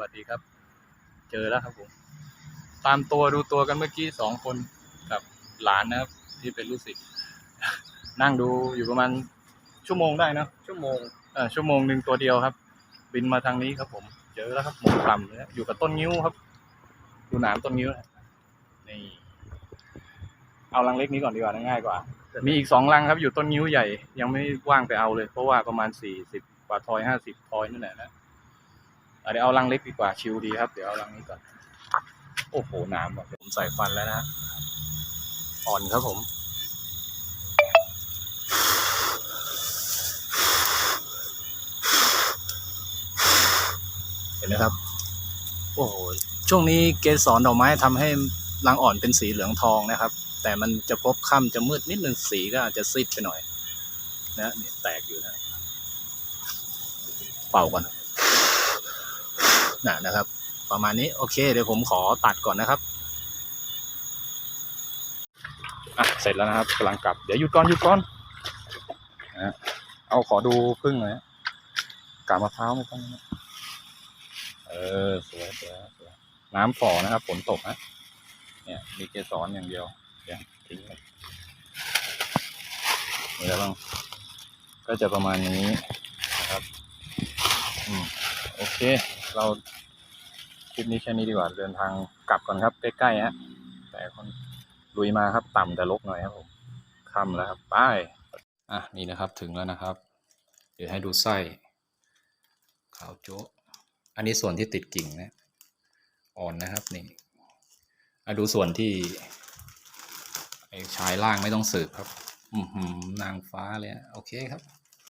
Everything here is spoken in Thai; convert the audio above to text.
วัสดีครับ เจอแล้วครับผม ตามตัวดูตัวกันเมื่อกี้สองคนกับหลานนะครับ ที่เป็นลูกศิษย์นั่งดูอยู่ประมาณชั่วโมงได้เนอะชั่วโมงเออชั่วโมงหนึ่งตัวเดียวครับ บินมาทางนี้ครับผม เจอแล้วครับหมกต่ำเลยนะอยู่กับต้นนิ้วครับ ดูหนามต้นนิ้วนะนี่เอารังเล็กนี้ก่อนดีกว่าง่ายกว่า มีอีกสองรังครับอยู่ต้นนิ้วใหญ่ ยังไม่ว่างไปเอาเลย เพราะว่าประมาณสี่สิบกว่าทอยห้าสิบทอยนั่นแหละนะอะ เดี๋ยวเอารังเล็กดีกว่าชิวดีครับ เดี๋ยวเอารังนี้ก่อนโอ้โหหน้ำว่ะผมใส่ฟันแล้วนะอ่อนครับผมเห็นไหมครับ โอ้โหช่วงนี้เกสรดอกไม้ทำให้รังอ่อนเป็นสีเหลืองทองนะครับ แต่มันจะพบค่ำจะมืดนิดนึงสีก็อาจจะซีดไปหน่อย นะเนี่ยแตกอยู่นะ เป่าก่อน นะนะครับ ประมาณนี้โอเคเดี๋ยวผมขอตัดก่อนนะครับอะเสร็จแล้วนะครับกำลังกลับเดี๋ยวหยุดก่อนหยุดก่อนนะเอาขอดูพึ่งหน่อยนะกาบมะพร้าวไม่ต้องนะเออสวยสวยสวยน้ำฝ่อนะครับฝนตกนะเนี่ยมีเกสรอย่างเดียวเดี๋ยวทิ้งเลยมีอะไรบ้างก็จะประมาณนี้นะครับ อืม โอเค เรา ลิปนี้แค่นี้ดีกว่า เดินทางกลับก่อนครับ ใกล้ๆฮะ แต่คนลุยมาครับต่ำแต่ลกหน่อยครับผมค่ำแล้วครับไปอะนี่นะครับถึงแล้วนะครับ เดี๋ยวให้ดูไส้ขาวโจ๊ะอันนี้ส่วนที่ติดกิ่งนะอ่อนนะครับนี่อะดูส่วนที่ไอ้ชายล่างไม่ต้องสืบครับ อือหือนางฟ้าเลยโอเคครับ